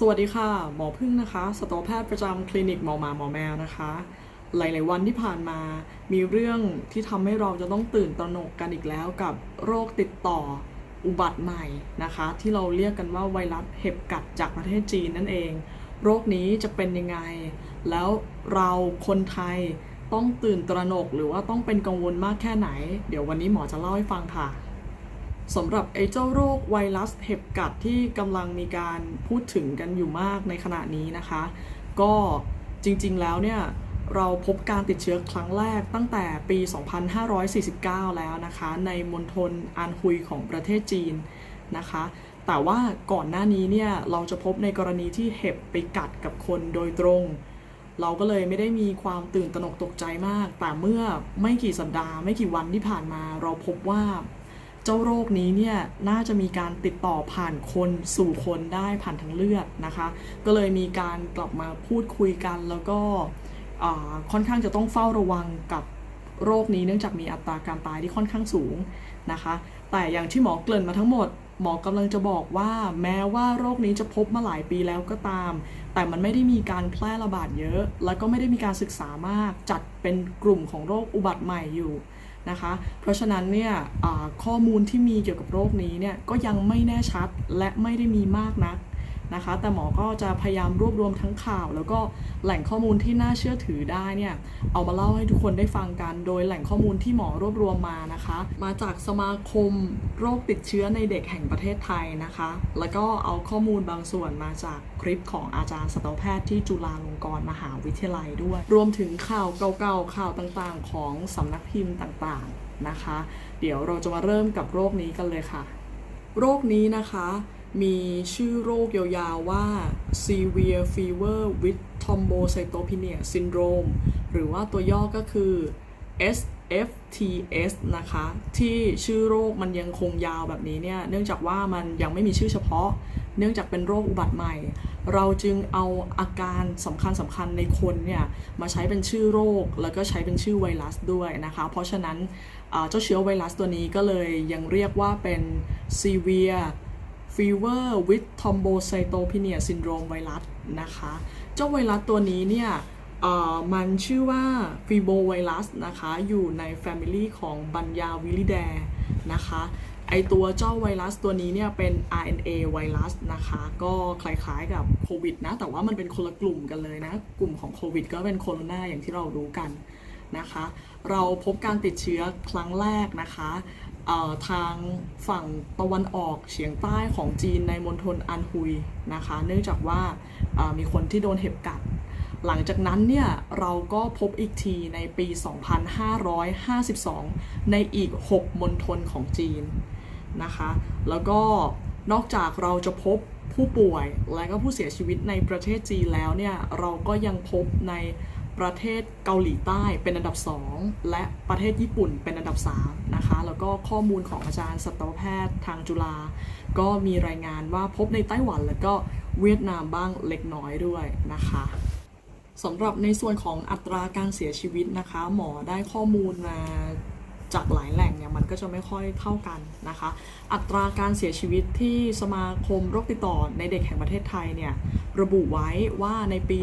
สวัสดีค่ะ หมอพึ่งนะคะสัตวแพทย์ประจำคลินิกหมอหมาหมอแมวนะคะ หลาย ๆ วันที่ผ่านมามีเรื่องที่ทำให้เราจะต้องตื่นตระหนกกันอีกแล้วกับโรคติดต่ออุบัติใหม่นะคะ ที่เราเรียกกันว่าไวรัสเห็บกัดจากประเทศจีนนั่นเอง โรคนี้จะเป็นยังไง แล้วเราคนไทยต้องตื่นตระหนกหรือว่าต้องเป็นกังวลมากแค่ไหน เดี๋ยววันนี้หมอจะเล่าให้ฟังค่ะ สำหรับไอ้เจ้าโรคไวรัสเห็บกัดที่กำลังมีการพูดถึงกันอยู่มากในขณะนี้นะคะ ก็จริงๆแล้วเนี่ยเราพบการติดเชื้อครั้งแรกตั้งแต่ปี 2549 แล้วนะคะ ในมณฑลอานฮุยของประเทศจีนนะคะ แต่ว่าก่อนหน้านี้เนี่ยเราจะพบในกรณีที่เห็บไปกัดกับคนโดยตรง เราก็เลยไม่ได้มีความตื่นตระหนกตกใจมาก แต่เมื่อไม่กี่สัปดาห์ไม่กี่วันที่ผ่านมา เราพบว่า จ้าโรคนี้เนี่ยน่าจะมีการติดต่อผ่านคนสู่คนได้ผ่านทางเลือดนะคะ ก็เลยมีการกลับมาพูดคุยกันแล้วก็ค่อนข้างจะต้องเฝ้าระวังกับโรคนี้เนื่องจากมีอัตราการตายที่ค่อนข้างสูงนะคะ แต่อย่างที่หมอเกริ่นมาทั้งหมด หมอกำลังจะบอกว่าแม้ว่าโรคนี้จะพบมาหลายปีแล้วก็ตาม แต่มันไม่ได้มีการแพร่ระบาดเยอะ แล้วก็ไม่ได้มีการศึกษามากจัดเป็นกลุ่มของโรคอุบัติใหม่อยู่ นะคะ เพราะฉะนั้นเนี่ยข้อมูลที่มีเกี่ยวกับโรคนี้เนี่ยก็ยังไม่แน่ชัดและไม่ได้มีมากนัก นะคะ แต่หมอก็จะพยายามรวบรวมทั้งข่าว แล้วก็แหล่งข้อมูลที่น่าเชื่อถือได้เนี่ยเอามาเล่าให้ทุกคนได้ฟังกัน โดยแหล่งข้อมูลที่หมอรวบรวมมานะคะ มาจากสมาคมโรคติดเชื้อในเด็กแห่งประเทศไทยนะคะ แล้วก็เอาข้อมูลบางส่วนมาจากคลิปของอาจารย์สัตวแพทย์ที่จุฬาลงกรณ์มหาวิทยาลัยด้วย รวมถึงข่าวเก่าๆข่าวต่างๆ ของสำนักพิมพ์ต่างๆนะคะ เดี๋ยวเราจะมาเริ่มกับโรคนี้กันเลยค่ะ โรคนี้นะคะ มีชื่อโรคยาวๆว่า severe fever with thrombocytopenia syndrome หรือว่าตัวย่อก็คือ SFTS นะคะ ที่ชื่อโรคมันยังคงยาวแบบนี้เนี่ย เนื่องจากว่ามันยังไม่มีชื่อเฉพาะ เนื่องจากเป็นโรคอุบัติใหม่ เราจึงเอาอาการสำคัญสำคัญในคนเนี่ย มาใช้เป็นชื่อโรค แล้วก็ใช้เป็นชื่อไวรัสด้วยนะคะ เพราะฉะนั้นเจ้าเชื้อไวรัสตัวนี้ก็เลยยังเรียกว่าเป็น severe fever with thrombocytopenia syndrome ไวรัสนะคะ เจ้าไวรัสตัวนี้เนี่ยมันชื่อว่าฟีโบไวรัสนะคะ อยู่ใน Family ของบัญญาวิลิแดนะคะ ไอตัวเจ้าไวรัสตัวนี้เนี่ยเป็น RNA ไวรัสนะคะ ก็คล้ายๆกับโควิดนะ แต่ว่ามันเป็นคนละกลุ่มกันเลยนะ กลุ่มของโควิดก็เป็นโคโรนาอย่างที่เรารู้กันนะคะ เราพบการติดเชื้อครั้งแรกนะคะ ทางฝั่งตะวันออกเฉียงใต้ของจีนในมณฑลอันฮุยนะคะ เนื่องจากว่ามีคนที่โดนเห็บกัด หลังจากนั้นเนี่ยเราก็พบอีกทีในปี 2552 ในอีก 6 มณฑลของจีนนะคะ แล้วก็นอกจากเราจะพบผู้ป่วยและก็ผู้เสียชีวิตในประเทศจีนแล้วเนี่ยเราก็ยังพบใน ประเทศเกาหลีใต้เป็นอันดับ 2 และประเทศญี่ปุ่นเป็นอันดับ3นะคะแล้วก็ข้อมูลของอาจารย์สัตวแพทย์ทางจุฬาก็มีรายงานว่าพบในไต้หวันแล้วก็เวียดนามบ้างเล็กน้อยด้วยนะคะสำหรับในส่วนของอัตราการเสียชีวิตนะคะ หมอได้ข้อมูลมา จากหลายแหล่งเนี่ยมันก็จะไม่ค่อยเท่ากันนะคะ อัตราการเสียชีวิตที่สมาคมโรคติดต่อในเด็กแห่งประเทศไทยเนี่ยระบุไว้ว่าในปี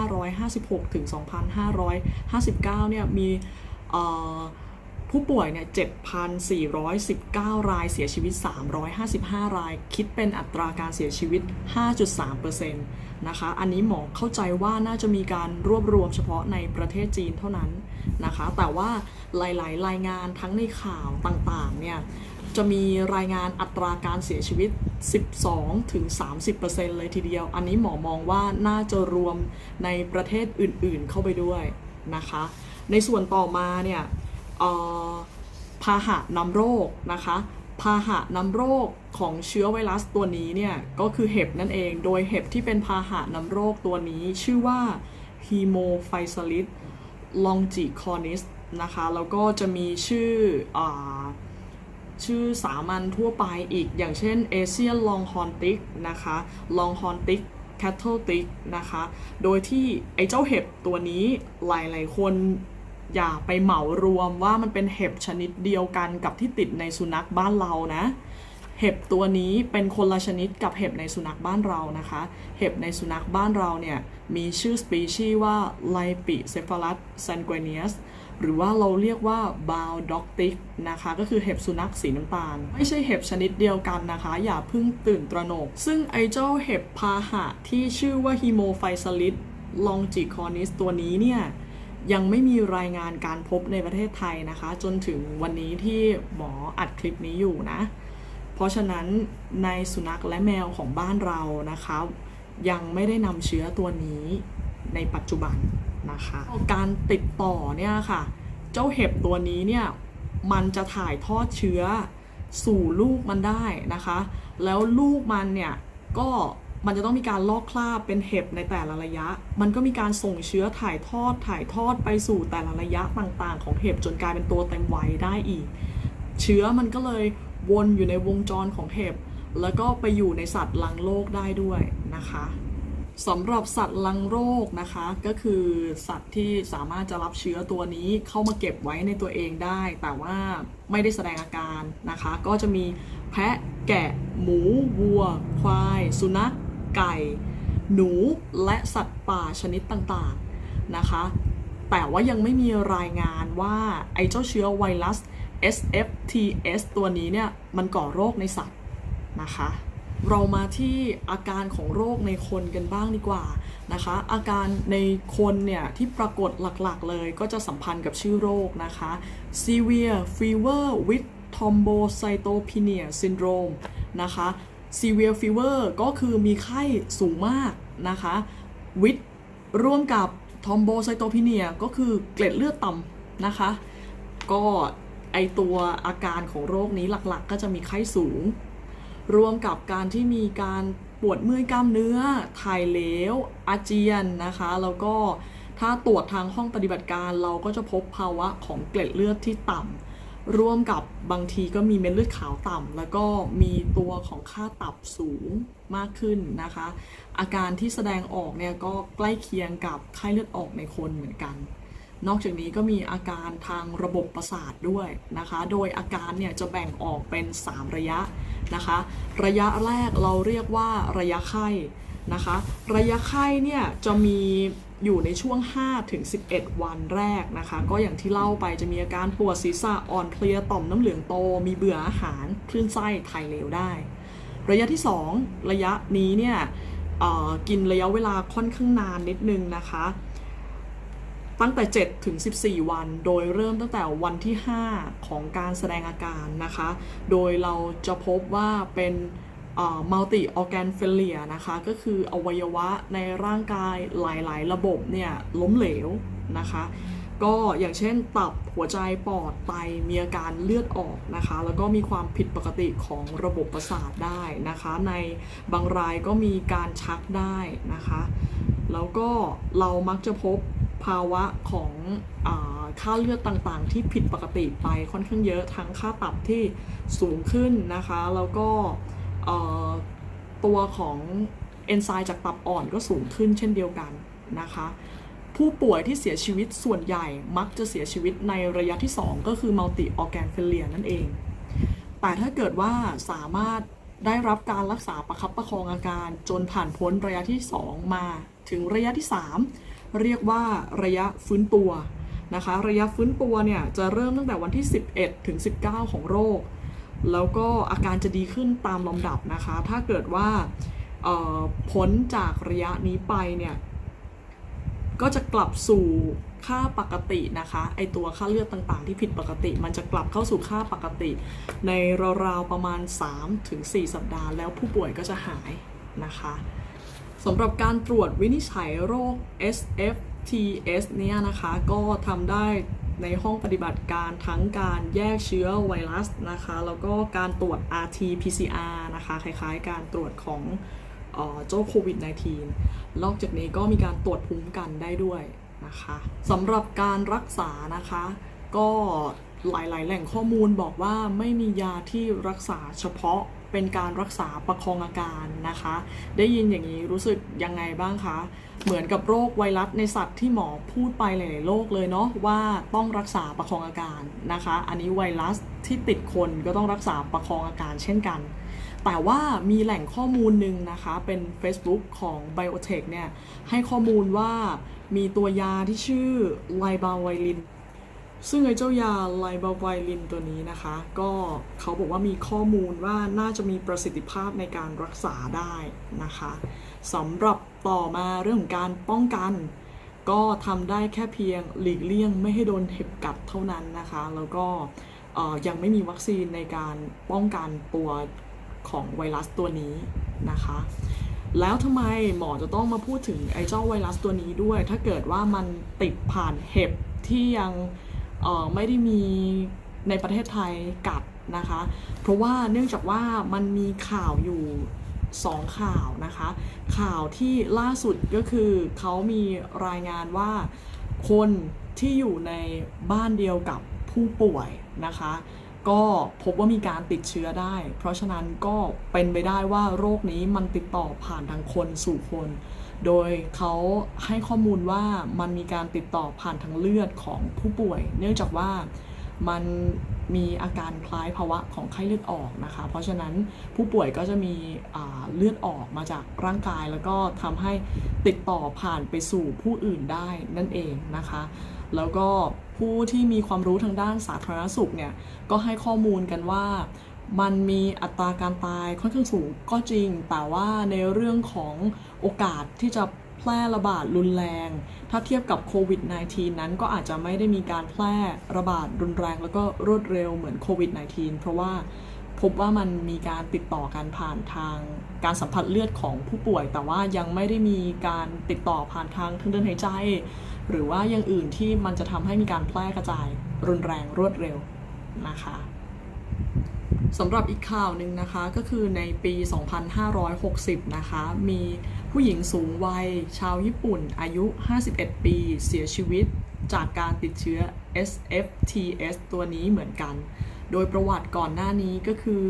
2556 ถึง 2559 เนี่ยมีเอ่อ ผู้ป่วยเนี่ย7,419 รายเสียชีวิต 355 ราย คิดเป็นอัตราการเสียชีวิต 5.3%นะคะ อันนี้หมอเข้าใจว่าน่าจะมีการรวบรวมเฉพาะในประเทศจีนเท่านั้นนะคะ แต่ว่าหลาย ๆ รายงานทั้งในข่าวต่างๆ เนี่ยจะมีรายงานอัตราการเสียชีวิต 12ถึง30%เลยทีเดียว อันนี้หมอมองว่าน่าจะรวมในประเทศอื่นๆ เข้าไปด้วยนะคะ ในส่วนต่อมาเนี่ย พาหะนำโรคนะคะพาหะนำโรคของเชื้อไวรัสตัวนี้เนี่ยก็คือเห็บนั่นเอง โดยเห็บที่เป็นพาหะนำโรคตัวนี้ชื่อว่า Hemophilus longicornis นะคะ แล้วก็จะมีชื่ออชื่อสามัญทั่วไปอีก อย่างเช่น Asian Longhorn Tick นะคะ Longhorn Tick Cattle Tick นะคะ โดยที่ไอ้เจ้าเห็บตัวนี้หลายๆคน อย่าไปเหมารวมว่ามันเป็นเห็บชนิดเดียวกันกับที่ติดในสุนัขบ้านเรานะ เห็บตัวนี้เป็นคนละชนิดกับเห็บในสุนัขบ้านเรานะคะ เห็บในสุนัขบ้านเราเนี่ยมีชื่อสปีชีส์ว่าไลปิเซฟาลัสแซนก u เนียสหรือว่าเราเรียกว่าบาวด็อกติกนะคะ ก็คือเห็บสุนัขสีน้ำตาล ไม่ใช่เห็บชนิดเดียวกันนะคะ อย่าเพิ่งตื่นตระหนก ซึ่งไอเจ้าเห็บพาหะที่ชื่อว่าฮิโมไฟซาลิสลองจิคอนิสตัวนี้เนี่ย ยังไม่มีรายงานการพบในประเทศไทยนะคะ จนถึงวันนี้ที่หมออัดคลิปนี้อยู่นะ เพราะฉะนั้นในสุนัขและแมวของบ้านเรานะคะ ยังไม่ได้นำเชื้อตัวนี้ในปัจจุบันนะคะ การติดต่อเนี่ยค่ะ เจ้าเห็บตัวนี้เนี่ยมันจะถ่ายทอดเชื้อสู่ลูกมันได้นะคะ แล้วลูกมันเนี่ยก็ มันจะต้องมีการลอกคราบเป็นเห็บในแต่ละระยะ มันก็มีการส่งเชื้อถ่ายทอดถ่ายทอดไปสู่แต่ละระยะต่างๆ ของเห็บจนกลายเป็นตัวเต็มวัยได้อีก เชื้อมันก็เลยวนอยู่ในวงจรของเห็บ แล้วก็ไปอยู่ในสัตว์ลังโรคได้ด้วยนะคะสำหรับสัตว์ลังโรคนะคะก็คือสัตว์ที่สามารถจะรับเชื้อตัวนี้เข้ามาเก็บไว้ในตัวเองได้ แต่ว่าไม่ได้แสดงอาการนะคะ ก็จะมีแพะแกะ หมู วัว ควาย สุนัข ไก่ หนูและสัตว์ป่าชนิดต่างๆนะคะ แต่ว่ายังไม่มีรายงานว่าไอ้เจ้าเชื้อไวรัส SFTS ตัวนี้เนี่ยมันก่อโรคในสัตว์นะคะ เรามาที่อาการของโรคในคนกันบ้างดีกว่านะคะ อาการในคนเนี่ยที่ปรากฏหลักๆเลยก็จะสัมพันธ์กับชื่อโรคนะคะ severe fever with thrombocytopenia syndrome นะคะ severe fever ก็คือมีไข้สูงมากนะคะ with ร่วมกับ thrombocytopenia ก็คือเกล็ดเลือดต่ำนะคะ ก็ไอตัวอาการของโรคนี้หลักๆ ก็จะมีไข้สูง รวมกับการที่มีการปวดเมื่อยกล้ามเนื้อ ถ่ายเหลว อาเจียนนะคะ แล้วก็ถ้าตรวจทางห้องปฏิบัติการเราก็จะพบภาวะของเกล็ดเลือดที่ต่ำ ร่วมกับบางทีก็มีเม็ดเลือดขาวต่ำแล้วก็มีตัวของค่าตับสูงมากขึ้นนะคะ อาการที่แสดงออกเนี่ยก็ใกล้เคียงกับไข้เลือดออกในคนเหมือนกัน นอกจากนี้ก็มีอาการทางระบบประสาทด้วยนะคะ โดยอาการเนี่ยจะแบ่งออกเป็น 3 ระยะนะคะ ระยะแรกเราเรียกว่าระยะไข้นะคะ ระยะไข้เนี่ยจะมี อยู่ในช่วง 5-11 วันแรกนะคะ ก็อย่างที่เล่าไปจะมีอาการปวดศีรษะอ่อนเพลียต่อมน้ำเหลืองโต มีเบื่ออาหารคลื่นไส้ถ่ายเหลวได้ ระยะที่ 2 ระยะนี้เนี่ยกินระยะเวลาค่อนข้างนานนิดนึงนะคะ ตั้งแต่ 7 ถึง 14 วัน โดยเริ่มตั้งแต่วันที่ 5 ของการแสดงอาการนะคะ โดยเราจะพบว่าเป็น มัลติออแกนเฟลเลียนะคะ ก็คืออวัยวะในร่างกายหลาย ๆ ระบบเนี่ยล้มเหลวนะคะ ก็อย่างเช่นตับหัวใจปอดไตมีอาการเลือดออกนะคะ แล้วก็มีความผิดปกติของระบบประสาทได้นะคะ ในบางรายก็มีการชักได้นะคะ แล้วก็เรามักจะพบภาวะของอค่าเลือดต่างๆ ที่ผิดปกติไปค่อนข้างเยอะทั้งค่าตับที่สูงขึ้นนะคะ แล้วก็ ตัวของเอนไซม์จากตับอ่อนก็สูงขึ้นเช่นเดียวกันนะคะ ผู้ป่วยที่เสียชีวิตส่วนใหญ่มักจะเสียชีวิตในระยะที่ 2 ก็คือ multi organ failure นั่นเอง แต่ถ้าเกิดว่าสามารถได้รับการรักษาประคับประคองอาการจนผ่านพ้นระยะที่ 2 มาถึงระยะที่ 3 เรียกว่าระยะฟื้นตัวนะคะ ระยะฟื้นตัวเนี่ยจะเริ่มตั้งแต่วันที่ 11 ถึง 19 ของโรค แล้วก็อาการจะดีขึ้นตามลำดับนะคะ ถ้าเกิดว่าพ้นจากระยะนี้ไปเนี่ย ก็จะกลับสู่ค่าปกตินะคะ ไอตัวค่าเลือดต่างๆ ที่ผิดปกติ มันจะกลับเข้าสู่ค่าปกติ ในราวๆประมาณ 3-4 สัปดาห์ แล้วผู้ป่วยก็จะหายนะคะสำหรับการตรวจวินิจฉัยโรค SFTS เนี่ยนะคะ ก็ทำได้ ในห้องปฏิบัติการทั้งการแยกเชื้อไวรัสนะคะ แล้วก็การตรวจ RT-PCR นะคะ คล้ายๆ การตรวจของเจ้าโควิด -19 นอกจากนี้ก็มีการตรวจภูมิคุ้มกันได้ด้วยนะคะสำหรับการรักษานะคะ ก็หลายๆ แหล่งข้อมูลบอกว่าไม่มียาที่รักษาเฉพาะ เป็นการรักษาประคองอาการนะคะ ได้ยินอย่างนี้รู้สึกยังไงบ้างคะ เหมือนกับโรคไวรัสในสัตว์ที่หมอพูดไปหลายๆโรคเลยเนาะว่าต้องรักษาประคองอาการนะคะ อันนี้ไวรัสที่ติดคนก็ต้องรักษาประคองอาการเช่นกัน แต่ว่ามีแหล่งข้อมูลหนึ่งนะคะ เป็น Facebook ของ Biotech เนี่ยให้ข้อมูลว่ามีตัวยาที่ชื่อไลบาไวลิน ซึ่งไอ้เจ้ายาไลบาไวลินตัวนี้นะคะ ก็เขาบอกว่ามีข้อมูลว่าน่าจะมีประสิทธิภาพในการรักษาได้นะคะสำหรับต่อมาเรื่องของการป้องกัน ก็ทำได้แค่เพียงหลีกเลี่ยงไม่ให้โดนเห็บกัดเท่านั้นนะคะ แล้วก็ยังไม่มีวัคซีนในการป้องกันตัวของไวรัสตัวนี้นะคะ แล้วทำไมหมอจะต้องมาพูดถึงไอ้เจ้าไวรัสตัวนี้ด้วย ถ้าเกิดว่ามันติดผ่านเห็บที่ยัง ไม่ได้มีในประเทศไทยกัดนะคะ เพราะว่าเนื่องจากว่ามันมีข่าวอยู่สองข่าวนะคะ ข่าวที่ล่าสุดก็คือเขามีรายงานว่าคนที่อยู่ในบ้านเดียวกับผู้ป่วยนะคะ ก็พบว่ามีการติดเชื้อได้ เพราะฉะนั้นก็เป็นไปได้ว่าโรคนี้มันติดต่อผ่านทางคนสู่คน โดยเขาให้ข้อมูลว่ามันมีการติดต่อผ่านทางเลือดของผู้ป่วย เนื่องจากว่ามันมีอาการคล้ายภาวะของไข้เลือดออกนะคะ เพราะฉะนั้นผู้ป่วยก็จะมีเลือดออกมาจากร่างกาย แล้วก็ทำให้ติดต่อผ่านไปสู่ผู้อื่นได้นั่นเองนะคะ แล้วก็ผู้ที่มีความรู้ทางด้านสาธารณสุขเนี่ยก็ให้ข้อมูลกันว่า มันมีอัตราการตายค่อนข้างสูงก็จริง แต่ว่าในเรื่องของโอกาสที่จะแพร่ระบาดรุนแรง ถ้าเทียบกับโควิด -19 นั้นก็อาจจะไม่ได้มีการแพร่ระบาดรุนแรง แล้วก็รวดเร็วเหมือนโควิด -19 เพราะว่าพบว่ามันมีการติดต่อกันผ่านทางการสัมผัสเลือดของผู้ป่วย แต่ว่ายังไม่ได้มีการติดต่อผ่านทางทางเดินหายใจ หรือว่าอย่างอื่นที่มันจะทำให้มีการแพร่กระจายรุนแรงรวดเร็วนะคะ สำหรับอีกข่าวหนึ่งนะคะก็คือในปี 2560 นะคะ มีผู้หญิงสูงวัยชาวญี่ปุ่นอายุ 51 ปี เสียชีวิตจากการติดเชื้อ SFTS ตัวนี้เหมือนกัน โดยประวัติก่อนหน้านี้ก็คือ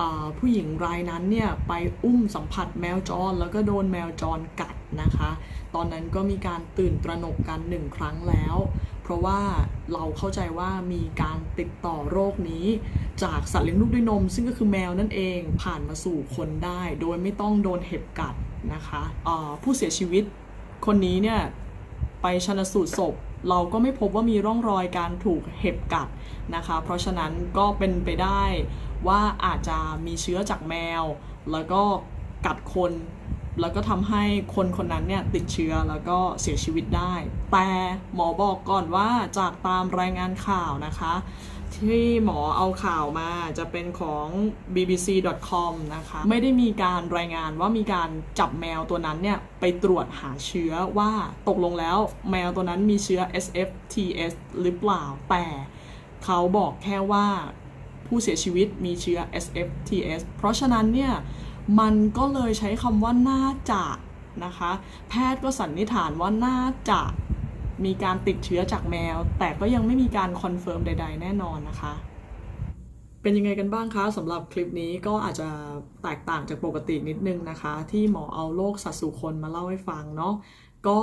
อผู้หญิงรายนั้นเนี่ย ไปอุ้มสัมผัสแมวจร แล้วก็โดนแมวจรกัดนะคะ ตอนนั้นก็มีการตื่นตระหนกกันหนึ่งครั้งแล้ว เพราะว่าเราเข้าใจว่ามีการติดต่อโรคนี้ จากสัตว์เลี้ยงลูกด้วยนม ซึ่งก็คือแมวนั่นเองผ่านมาสู่คนได้ โดยไม่ต้องโดนเห็บกัดนะคะผู้เสียชีวิตคนนี้เนี่ยไปชนสูตรศพเราก็ไม่พบว่ามีร่องรอยการถูกเห็บกัดนะคะ เพราะฉะนั้นก็เป็นไปได้ว่าอาจจะมีเชื้อจากแมว แล้วก็กัดคน แล้วก็ทำให้คนคนนั้นเนี่ยติดเชื้อแล้วก็เสียชีวิตได้ แต่หมอบอกก่อนว่าจากตามรายงานข่าวนะคะ ที่หมอเอาข่าวมาจะเป็นของ bbc.com นะคะ ไม่ได้มีการรายงานว่ามีการจับแมวตัวนั้นเนี่ยไปตรวจหาเชื้อว่าตกลงแล้วแมวตัวนั้นมีเชื้อ SFTS หรือเปล่า แต่เขาบอกแค่ว่าผู้เสียชีวิตมีเชื้อ SFTS เพราะฉะนั้นเนี่ยมันก็เลยใช้คำว่าน่าจะนะคะ แพทย์ก็สันนิษฐานว่าน่าจะ มีการติดเชื้อจากแมว แต่ก็ยังไม่มีการคอนเฟิร์มใด ๆ แน่นอนนะคะ เป็นยังไงกันบ้างคะสำหรับคลิปนี้ก็อาจจะแตกต่างจากปกตินิดนึงนะคะ ที่หมอเอาโรคสัตว์สู่คนมาเล่าให้ฟังเนาะก็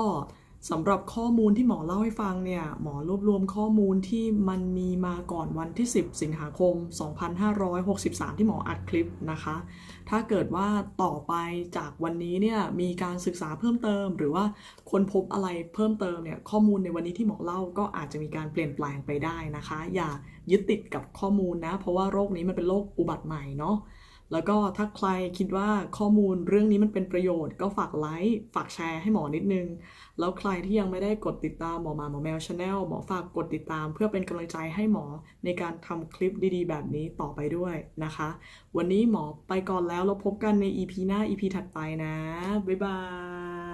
สำหรับข้อมูลที่หมอเล่าให้ฟังเนี่ย หมอรวบรวมข้อมูลที่มันมีมาก่อนวันที่ 10 สิงหาคม 2563 ที่หมออัดคลิปนะคะ ถ้าเกิดว่าต่อไปจากวันนี้เนี่ยมีการศึกษาเพิ่มเติม หรือว่าคนพบอะไรเพิ่มเติมเนี่ยข้อมูลในวันนี้ที่หมอเล่าก็อาจจะมีการเปลี่ยนแปลงไปได้นะคะ อย่ายึดติดกับข้อมูลนะ เพราะว่าโรคนี้มันเป็นโรคอุบัติใหม่เนาะ แล้วก็ถ้าใครคิดว่าข้อมูลเรื่องนี้มันเป็นประโยชน์ ก็ฝากไลค์ฝากแชร์ให้หมอนิดนึง แล้วใครที่ยังไม่ได้กดติดตามหมอมาหมอแมวชาแนลหมอฝากกดติดตาม เพื่อเป็นกำลังใจให้หมอในการทำคลิปดีๆ แบบนี้ต่อไปด้วยนะคะ วันนี้หมอไปก่อนแล้วเราพบกันใน EP หน้า EP ถัดไปนะ บ๊ายบาย